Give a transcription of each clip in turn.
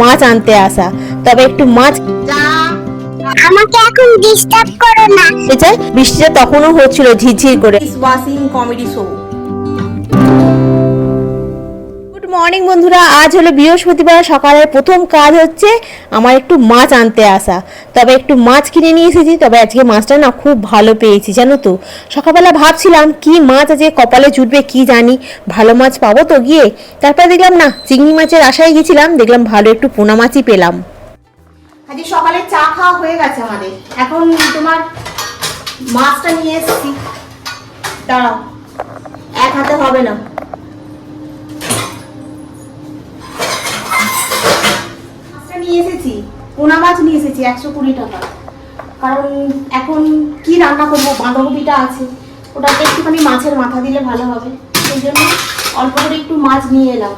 মাছ আনতে আসা। তবে একটু মাছ আমাকে এখন ডিস্টার্ব করো না। বৃষ্টিটা তখনও হচ্ছিল ঝিরঝির করে। ওয়াশিং কমেডি শো মর্নিং বন্ধুরা। আজ হলো বৃহস্পতিবার, সকালের প্রথম কাজ হচ্ছে আমার একটু মাছ আনতে আসা। তবে একটু মাছ কিনে নিয়ে এসেছি, তবে আজকে মাছটা না খুব ভালো পেয়েছি, জানো তো। সকালবেলা ভাবছিলাম, কি মাছ আজকে কপালে জুটবে কি জানি। ভালো মাছ পাবো তো গিয়ে। তারপরে দেখলাম না, চিংড়ি মাছের আশায় গেছিলাম, দেখলাম ভালো একটু পোনা মাছই পেলাম। আজকে সকালে চা খাওয়া হয়ে গেছে আমাদের। এখন তোমার মাছটা নিয়ে এসেছি। দাঁড়াও, এক হাতে হবে না। নিয়ে এসেছি, পোনা মাছ নিয়ে এসেছি, একশো কুড়ি টাকা। কারণ এখন কি রান্না করব? বাঁধাকপিটা আছে। ওটাতে একটুখানি মাছের মাথা দিলে ভালো হবে। সেই জন্য অল্প করে একটু মাছ নিয়ে এলাম।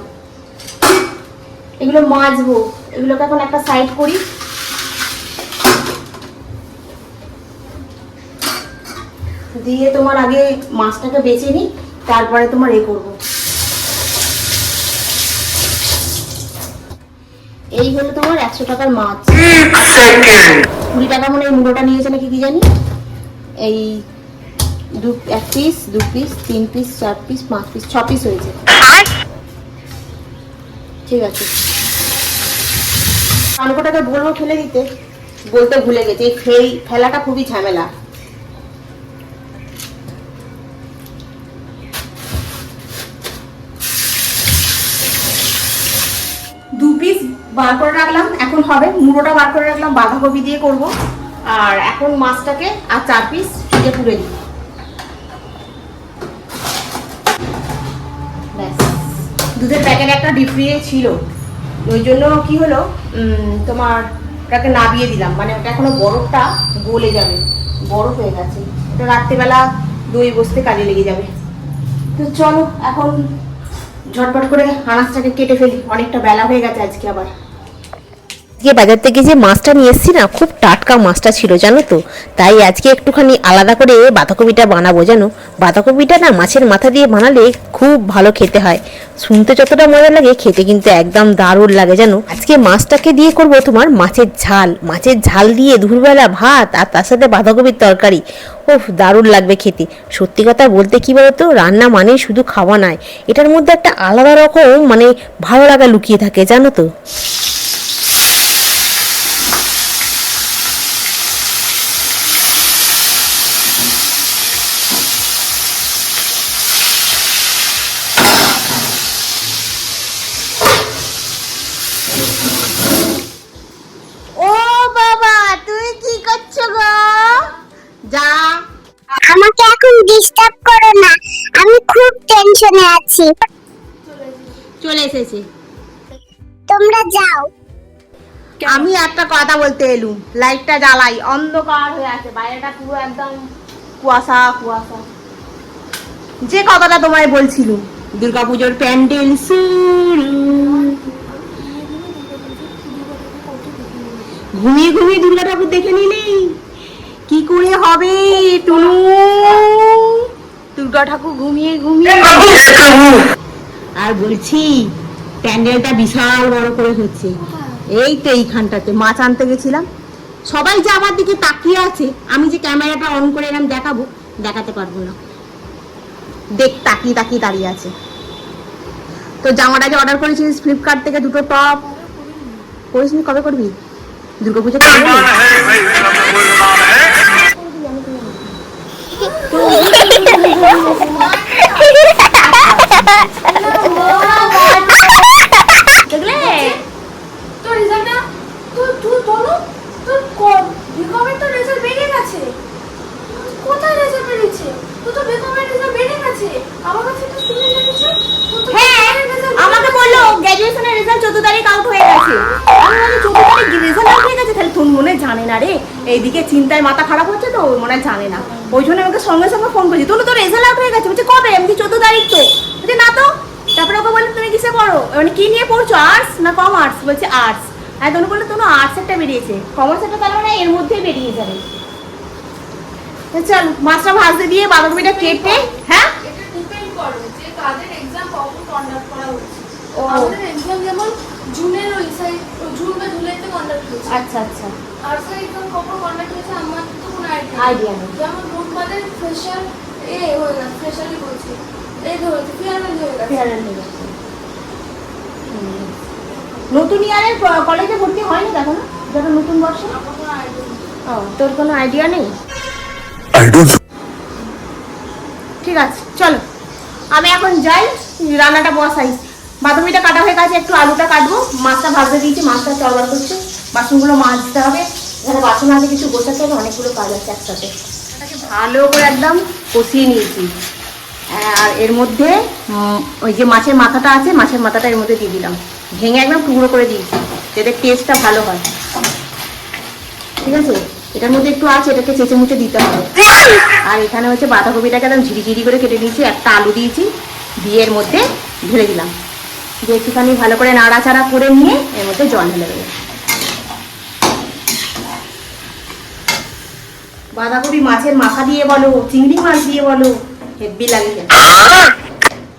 এগুলো মাজবো। এগুলোকে এখন একটা সাইড করি। দিয়ে তোমার আগে মাছটাকে বেছে নিই, তারপরে তোমার এ করব। এই হলো তোমার একশো টাকার মাছ। কুড়ি টাকা মনে হয় মুড়োটা নিয়েছে নাকি কি জানি? এই দু এক পিস দু পিস তিন পিস চার পিস পাঁচ পিস ছ পিস হয়েছে। ঠিক আছে। কানকোটাকে বলব ফেলে দিতে বলতে ভুলে গেছে। এই ফেল ফেলাটা খুবই ঝামেলা দু পিস বার করে রাখলাম, এখন হবে মুড়োটা বার করে রাখলাম, বাঁধাকপি দিয়ে করব। আর এখন মাছটাকে আর চার পিস ফ্রিজে পুরে দিই। দুধের প্যাকেট একটা ডিপ ফ্রিজে ছিল। ওই জন্য কি হলো তোমার ওটাকে নাবিয়ে দিলাম। মানে ওটা এখনও বরফটা গলে যাবে। বরফ হয়ে গেছে। ওটা রাত্রেবেলা দই বসতে কাজে লেগে যাবে। তো চলো, এখন ঝটপট করে আনাজটাকে কেটে ফেলি। অনেকটা বেলা হয়ে গেছে আজকে আবার। আজকে বাজার থেকে যে মাছটা নিয়ে এসেছি না, খুব টাটকা মাছটা ছিল, জানো তো? তাই আজকে একটুখানি আলাদা করে বাঁধাকপিটা বানাবো, জানো? বাঁধাকপিটা না মাছের মাথা দিয়ে বানালে খুব ভালো খেতে হয়। শুনতে যতটা মজা লাগে, খেতে কিন্তু একদম দারুণ লাগে, জানো? আজকে মাছটাকে দিয়ে করব তোমার মাছের ঝাল। মাছের ঝাল দিয়ে দুপুরবেলা ভাত আর তার সাথে বাঁধাকপির তরকারি। ওফ দারুণ লাগবে খেতে। সত্যি কথা বলতে কি বলতো, রান্না মানেই শুধু খাওয়া নয়, এটার মধ্যে একটা আলাদা রকম মানে ভালো লাগা লুকিয়ে থাকে, জানো তো ও বাবা তুই কি করছ গো যা আমাকে এখন ডিস্টার্ব করো না। আমি খুব টেনশনে আছি। চলে এসেছি। তোমরা যাও। আমি একটা কথা বলতে এলুম লাইটটা জ্বালাই। অন্ধকার হয়ে আছে। বাইরেটা পুরো একদম কুয়াশা কুয়াশা। যে কথাটা তোমায় বলছিলুম দুর্গাপুজোর প্যান্ডেল শুরু। ঘুমিয়ে ঘুমিয়ে দুর্গা ঠাকুর দেখে নিলি কি করে হবে টুনু দুর্গা ঠাকুর ঘুমিয়ে ঘুমিয়ে আর বলছি প্যান্ডেলটা বিশাল বড় করে হচ্ছে এই তো এইখানটাতে মাছ আনতে গেছিলাম সবাই যে আমার দিকে তাকিয়ে আছে আমি যে ক্যামেরাটা অন করে এরম দেখাবো দেখাতে পারব না দেখ তাকিয়ে তাকিয়ে দাঁড়িয়ে আছে তো জামাটা যে অর্ডার করেছিস ফ্লিপকার্ট থেকে দুটো টপ করিসনি কবে করবি দুর্গাপুজো করবি জানে না রে। এইদিকে চিন্তায় মাথা খারাপ হচ্ছে তো ওর মনে জানে না। ওই জন্য আমাকে সঙ্গে সঙ্গে ফোন করছি। তোর তোর রেজাল্ট আউট হয়ে গেছে। বলছে কবে? আমি চোদ্দ তারিখ তো। বলছে না তো। তারপরে ওকে বললাম তুমি কিসে পড়ো? মানে কি নিয়ে পড়ছো আর্টস না কমার্স বলছে আর্টস আর তনু বলল তোর আর্টস একটা বেরিয়েছে। কমার্স একটা তার মানে এর মধ্যেই বেরিয়ে যাবে। চল মাছটা ভাজতে দিয়ে বাঁধাকপিটা কেটে হ্যাঁ? কন্ডাক্ট আচ্ছা আচ্ছা। আর স্যার কখন কন্ট্যাক্ট হয়েছে আমার আইডিয়া নেই। যেমন ফ্রেশার এ হয়ে ফ্রেশারই বলছি। এই ফেয়ারওয়েল হয়ে হয়ে গেছে। নতুন ইয়ারের কলেজে ভর্তি হয়নি দেখো না যেটা নতুন বর্ষে? ও তোর কোনো আইডিয়া নেই? ঠিক আছে চলো। আমি এখন যাই রান্নাটা বসাই। বাদামিটা কাটা হয়ে গেছে একটু আলুটা কাটবো। মাছটা ভাজতে দিয়েছি মাছটা চড়বার করছে। বাসনগুলো মাজতে হবে। এখানে বাসন আছে কিছু গোছাতে হবে, অনেকগুলো কাজ আছে একসাথে। ভালো করে একদম কষিয়ে নিয়েছি। আর এর মধ্যে ওই যে মাছের মাথাটা আছে, মাছের মাথাটা এর মধ্যে দিয়ে দিলাম। ভেঙে একদম টুকরো করে দিয়েছি, যাতে টেস্টটা ভালো হয়। ঠিক আছে? এটার মধ্যে একটু আছে, এটাকে চেঁচে মুচে দিতে হবে। আর এখানে হচ্ছে বাঁধাকপিটাকে একদম ঝিরিঝিরি করে কেটে দিয়েছি একটা আলু দিয়েছি, দিয়ে এর মধ্যে ঢেলে দিলাম। দিয়ে একটুখানি ভালো করে নাড়াচাড়া করে নিয়ে এর মধ্যে জল ঢেলে দেবো। বাঁধাকপি মাছের মাথা দিয়ে বলো, চিংড়ি মাছ দিয়ে বলো, হেব্বি লাগে খেতে।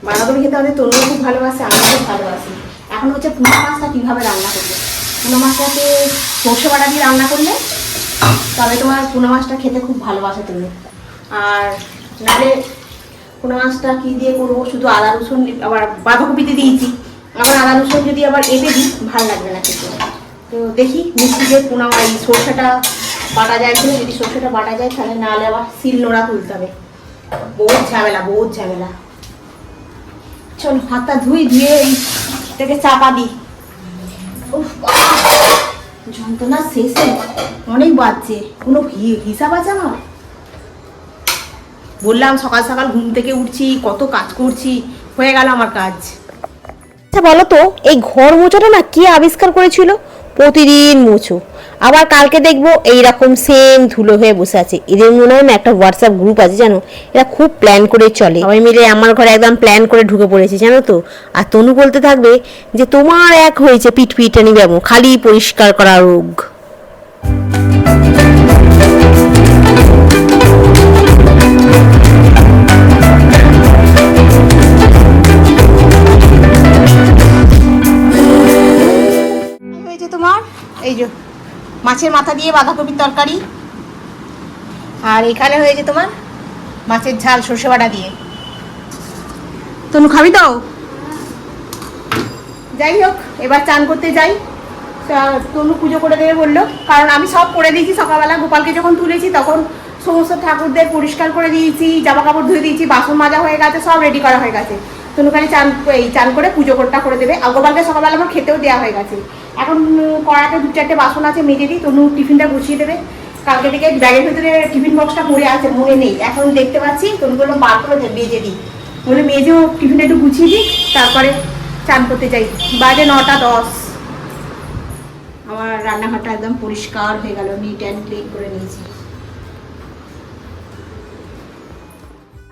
বাঁধাকপি খেতে আমাদের তনুও খুব ভালোবাসে আমি খুব ভালোবাসি। এখন হচ্ছে পুনা মাছটা কীভাবে রান্না করবে? পুনা মাছটাকে সর্ষে বাটা দিয়ে রান্না করলে তবে তোমার পুনা মাছটা খেতে খুব ভালোবাসে তুমি। আর নাহলে পুনা মাছটা কী দিয়ে করব? শুধু আদা, রসুন, আবার বাঁধাকপিতে দিয়েছি। আবার আদা, রসুন যদি আবার এতে দিই, ভালো লাগবে না খেতে। তো দেখি মিষ্টিতে পুনা এই সর্ষেটা বাটা যায় কিনা যদি সর্ষেটা বাটা যায়, তাহলে নাহলে আবার শিল নোড়া তুলতে হবে। বহুত ঝামেলা বহুত ঝামেলা। চল, হাতটা ধুই, ধুয়ে এইটাকে চাপা দিই। যন্ত্রণা শেষে অনেক বাজছে। কোনো হিসাব আছে আমার? বললাম সকাল সকাল ঘুম থেকে উঠছি, কত কাজ করছি, হয়ে গেল আমার কাজ। আচ্ছা বলো তো, এই ঘর মোছাটা না কে আবিষ্কার করেছিল? প্রতিদিন মোছো আবার কালকে দেখব এইরকম সেম ধুলো হয়ে বসে আছে। এদের মনে হয় না একটা হোয়াটসঅ্যাপ গ্রুপ আছে, জানো? এরা খুব প্ল্যান করে চলে। সবাই মিলে আমার ঘরে একদম প্ল্যান করে ঢুকে পড়েছে, জানো তো? আর তনু বলতে থাকবে যে, তোমার এক হয়েছে পিট পিটানি ব্যামো খালি পরিষ্কার করা রোগ। মাছের মাথা দিয়ে বাঁধাকপির তরকারি। আর এখানে হয়েছে তোমার মাছের ঝাল, সর্ষে বাটা দিয়ে। তনু, খাবি তো? যাই হোক, এবার চান করতে যাই। তনু পুজো করে দেবে বলল। কারণ আমি সব করে দিয়েছি সকালবেলা। গোপালকে যখন তুলেছি, তখন সমস্ত ঠাকুরদের পরিষ্কার করে দিয়েছি জামা কাপড় ধুয়ে দিয়েছি, বাসন মাজা হয়ে গেছে, সব রেডি করা হয়ে গেছে। তনু খালি চান, এই চান করে পুজো করটা করে দেবে। আর গোপালকে সকালবেলা আমার খেতেও দেওয়া হয়ে গেছে। এখন কড়াতে দু চারটে বাসন আছে, মেজে দিই, তনু টিফিনটা গুছিয়ে দেবে। কালকে থেকে ব্যাগের ভিতরে টিফিন বক্সটা পড়ে আছে, মনে নেই। এখন দেখতে পাচ্ছি, তনু বলল, বার করে মেজে দিই। বলে, মেজেও টিফিনটা একটু গুছিয়ে দিই, তারপরে চান করতে যাই। বাজে নটা দশ। আমার রান্নাঘরটা একদম পরিষ্কার হয়ে গেল নিট অ্যান্ড ক্লিন করে নিয়েছি।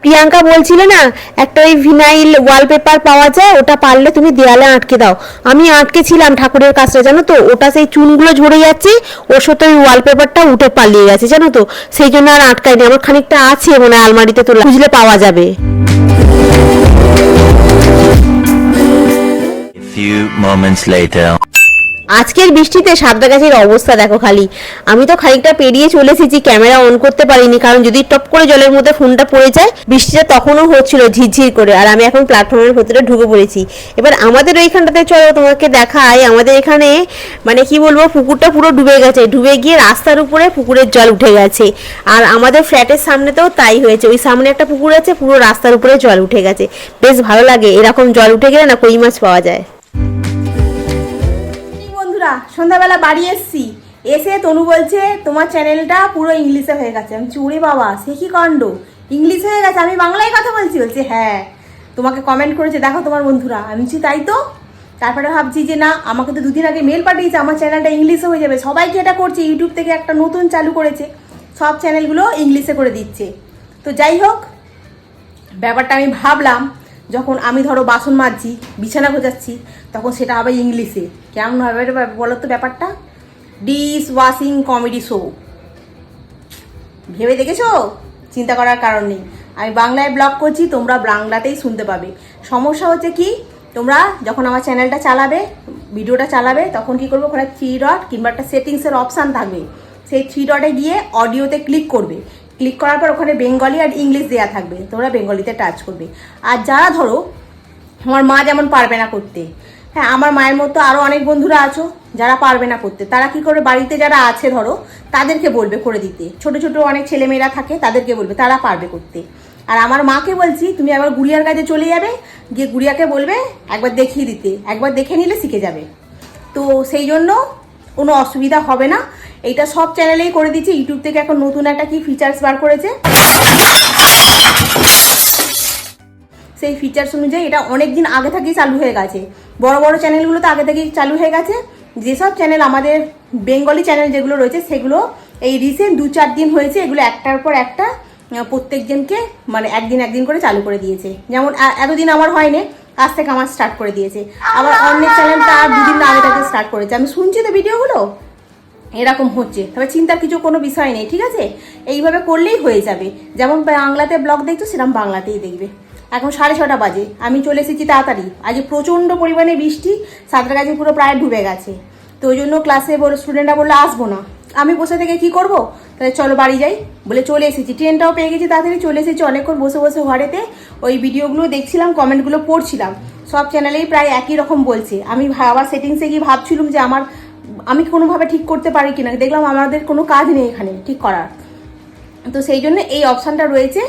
প্রিয়াঙ্কা বলছিল না, একটা ওই ভিনাইল ওয়ালপেপার পাওয়া যায়, ওটা পারলে তুমি দেয়ালে আটকে দাও। আমি আটকে ছিলাম ঠাকুরের কাজটা জানো তো? ওটা সেই চুনগুলো ঝরে যাচ্ছে, ওর সাথে ওই ওয়ালপেপারটা উঠে পালিয়ে গেছে, জানো তো? সেই জন্য আর আটকাইনি আমার খানিকটা আছে মনে আলমারিতে তোলা। খুঁজলে পাওয়া যাবে। Few moments later. আজকের বৃষ্টিতে সাবদা গাছের অবস্থা দেখো খালি। আমি তো খানিকটা পেরিয়ে চলে এসেছি, ক্যামেরা অন করতে পারিনি, কারণ যদি টপ করে জলের মধ্যে ফোনটা পড়ে যায়, বৃষ্টিটা তখনও হচ্ছিল ঝিরঝির করে, আর আমি এখন প্ল্যাটফর্মের ভেতরে ঢুকে পড়েছি। এবার আমাদের ওইখানটাতে চলো, তোমাকে দেখাই, আমাদের এখানে মানে কি বলব, পুকুরটা পুরো ডুবে গেছে। ডুবে গিয়ে রাস্তার উপরে পুকুরের জল উঠে গেছে। আর আমাদের ফ্ল্যাটের সামনেতেও তাই হয়েছে। ওই সামনে একটা পুকুর আছে, পুরো রাস্তার উপরে জল উঠে গেছে। বেশ ভালো লাগে, এরকম জল উঠে গেলে না কই মাছ পাওয়া যায়। সন্ধ্যাবেলা বাড়ি এসছি। এসে তনু বলছে, তোমার চ্যানেলটা পুরো ইংলিশে হয়ে গেছে। আমি চুড়ে বাবা, সে কি কাণ্ড? ইংলিশ হয়ে গেছে? আমি বাংলায় কথা বলছি? বলছে হ্যাঁ। তোমাকে কমেন্ট করেছে, দেখো তোমার বন্ধুরা। আমি বলছি, তাই তো? তারপরে ভাবছি যে, না, আমাকে তো দুদিন আগে মেল পাঠিয়েছে, আমার চ্যানেলটা ইংলিশে হয়ে যাবে। সবাইকে এটা করছে ইউটিউব থেকে একটা নতুন চালু করেছে। সব চ্যানেলগুলো ইংলিশে করে দিচ্ছে। তো যাই হোক, ব্যাপারটা আমি ভাবলাম যখন আমি ধরো বাসন মাজছি, বিছানা গোজাচ্ছি, তখন সেটা হবে ইংলিশে। কেমন হবে বলো তো ব্যাপারটা? ডিশ ওয়াশিং কমেডি শো ভেবে দেখেছ? চিন্তা করার কারণ নেই। আমি বাংলায় ব্লগ করছি, তোমরা বাংলাতেই শুনতে পাবে। সমস্যা হচ্ছে কি, তোমরা যখন আমার চ্যানেলটা চালাবে, ভিডিওটা চালাবে, তখন কি করবে? ওখানে থ্রি ডট কিংবা একটা সেটিংসের অপশান থাকবে। সেই থ্রি ডটে গিয়ে অডিওতে ক্লিক করবে। ক্লিক করার পর ওখানে বেঙ্গলি আর ইংলিশ দেওয়া থাকবে। তোমরা বেঙ্গলিতে টাচ করবে। আর যারা ধরো, আমার মা যেমন পারবে না করতে হ্যাঁ আমার মায়ের মতো আরও অনেক বন্ধুরা আছো, যারা পারবে না করতে, তারা কি করে বাড়িতে যারা আছে ধরো, তাদেরকে বলবে করে দিতে। ছোট ছোট অনেক ছেলেমেয়েরা থাকে, তাদেরকে বলবে, তারা পারবে করতে। আর আমার মাকে বলছি, তুমি একবার গুড়িয়ার কাছে চলে যাবে, গিয়ে গুড়িয়াকে বলবে, একবার দেখিয়ে দিতে। একবার দেখে নিলে শিখে যাবে। তো সেই জন্য কোনো অসুবিধা হবে না। এইটা সব চ্যানেলেই করে দিচ্ছি। ইউটিউব থেকে এখন নতুন একটা কি ফিচার্স বার করেছে? সেই ফিচার্স অনুযায়ী এটা অনেক দিন আগে থেকেই চালু হয়ে গেছে। বড় বড় চ্যানেলগুলো তো আগে থেকেই চালু হয়ে গেছে। যেসব চ্যানেল আমাদের বেঙ্গলি চ্যানেল যেগুলো রয়েছে, সেগুলো এই রিসেন্ট দু চার দিন হয়েছে। এগুলো একটার পর একটা প্রত্যেকজনকে মানে একদিন একদিন করে চালু করে দিয়েছে। যেমন এতদিন আমার হয়নি, আজ থেকে আমার স্টার্ট করে দিয়েছে। আবার অনেক চ্যানেলটা আর দুদিন আগে থেকে স্টার্ট করেছে। আমি শুনছি তো ভিডিওগুলো এরকম হচ্ছে। তবে চিন্তার কিছু কোনো বিষয় নেই, ঠিক আছে? এইভাবে করলেই হয়ে যাবে। যেমন বাংলাতে ব্লগ দেখছ, সেরকম বাংলাতেই দেখবে। এখন সাড়ে ছটা বাজে, আমি চলে এসেছি তাড়াতাড়ি। আজ প্রচণ্ড পরিমাণে বৃষ্টি সাঁতরাগাছি পুরো প্রায় ডুবে গেছে। তো ওই জন্য ক্লাসে বলে স্টুডেন্টরা বলল, আসব না। আমি বসে থেকে কি করব? তাহলে চলো বাড়ি যাই। বলে চলে এসেছি। ট্রেনটাও পেয়ে গেছি তাড়াতাড়ি, চলে এসেছি অনেকক্ষণ বসে বসে ঘরেতে। ওই ভিডিওগুলো দেখছিলাম কমেন্টগুলো পড়ছিলাম। সব চ্যানেলেই প্রায় একই রকম বলছে। আমি আবার সেটিংসে গিয়ে ভাবছিলাম যে আমার আমি কোনোভাবে ঠিক করতে পারি কিনা, দেখলাম আমাদের কোনো কাজ নেই এখানে ঠিক করার। তো সেই জন্য এই অপশানটা রয়েছে।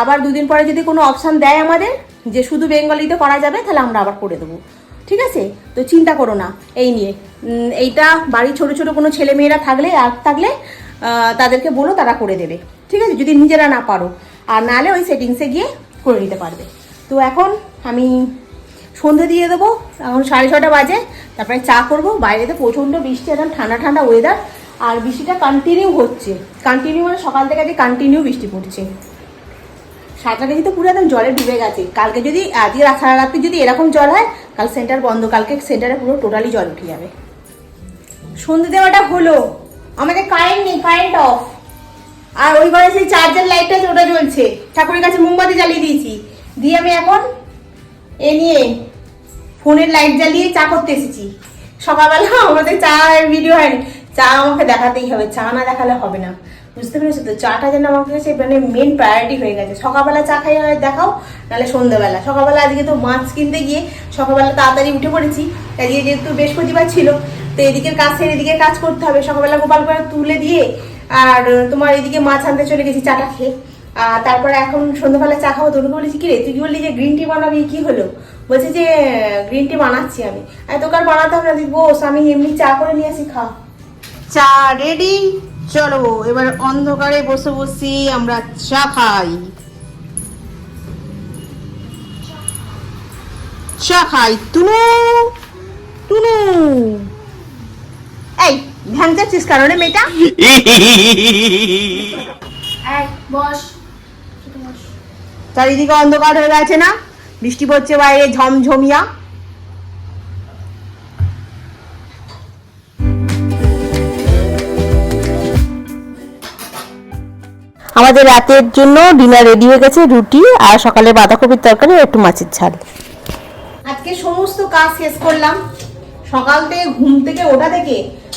আবার দুদিন পরে যদি কোনো অপশান দেয় আমাদের, যে শুধু বেঙ্গলিতে করা যাবে, তাহলে আমরা আবার করে দেবো। ঠিক আছে? তো চিন্তা করো না, এই নিয়ে। এইটা বাড়ির ছোট ছোট কোনো ছেলে মেয়েরা থাকলে, আর থাকলে তাদেরকে বলো, তারা করে দেবে। ঠিক আছে? যদি নিজেরা না পারো। আর নাহলে ওই সেটিংসে গিয়ে করে নিতে পারবে। তো এখন আমি সন্ধে দিয়ে দেবো। এখন সাড়ে ছটা বাজে, তারপরে চা করব। বাইরেতে প্রচণ্ড বৃষ্টি, একদম ঠান্ডা ঠান্ডা ওয়েদার আর বৃষ্টিটা কন্টিনিউ হচ্ছে। কন্টিনিউ মানে সকাল থেকে আজকে কন্টিনিউ বৃষ্টি পড়ছে। সাতটা কেজি তো পুরো একদম জলে ডুবে গেছে। কালকে যদি, আজকে সারা রাত্রি যদি এরকম জল হয়, কাল সেন্টার বন্ধ। কালকে সেন্টারে পুরো টোটালি জল উঠে যাবে। সন্ধে দেওয়াটা হলো। আমাদের কারেন্ট নেই কারেন্ট অফ আর ওই ঘরে সেই চার্জার লাইটটা ওটা জ্বলছে। ঠাকুরের কাছে মোমবাতি জ্বালিয়ে দিয়েছি। দিয়ে আমি এখন এ নিয়ে ফোনের লাইট জ্বালিয়ে চা করতে এসেছি। সকালবেলা আমাদের চা ভিডিও হয়নি। চা আমাকে দেখাতেই হবে, চা না দেখালে হবে না। বুঝতে পেরেছ তো? চাটা যেন আমার কাছে মানে মেন প্রায়োরিটি হয়ে গেছে। সকালবেলা চা খাই হয়, দেখাও, নাহলে সন্ধ্যাবেলা। সকালবেলা আজকে তো মাছ কিনতে গিয়ে সকালবেলা তাড়াতাড়ি উঠে পড়েছি। আজকে যেহেতু বৃহস্পতিবার ছিল, তো এদিকের কাজ ছেড়ে এদিকের কাজ করতে হবে। সকালবেলা গোপাল করে তুলে দিয়ে আর তোমার এদিকে মাছ আনতে চলে গেছি, চাটা খেয়ে। তারপরে এখন সন্ধ্যাবেলা চা খাব তোকে বলেছি কি রে তুই বললি যে গ্রিন টি বানাবি? কি হলো? বলছে যে গ্রিন টি বানাচ্ছি আমি। আর তোকে আর বানাতে হবে না তুই বস আমি এমনি চা করে নিয়ে আসি খা। চা রেডি চলো এবার অন্ধকারে বসে বসি আমরা চা খাই। চা খাই তুনু টুনু। এই ধ্যান যাচ্ছিস কারণে মেয়েটা? এই বস। চারিদিকে অন্ধকার হয়ে গেছে না? বৃষ্টি পড়ছে বাইরে, ঝমঝমিয়া। আমাদের রাতের জন্য ডিনার রেডি হয়ে গেছে, রুটি আর সকালে বাঁধাকপির তরকারি একটু মাছের ঝাল। আজকে সমস্ত কাজ শেষ করলাম। সকাল থেকে ঘুম থেকে ওঠা থেকে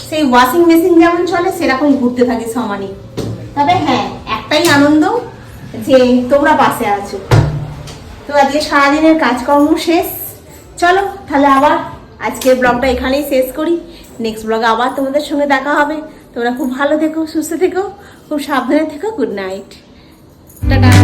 সেই ওয়াশিং মেশিন যেমন চলে, সেরকম ঘুরতে থাকে সমানে। তবে হ্যাঁ একটাই আনন্দ যে তোমরা পাশে আছো। তো আজকে সারাদিনের কাজকর্ম শেষ, চলো তাহলে আবার আজকের ব্লগটা এখানেই শেষ করি। নেক্সট ব্লগে আবার তোমাদের সঙ্গে দেখা হবে। তোমরা খুব ভালো থেকো, সুস্থ থেকো, খুব সাবধানে থেকো। Good night tata.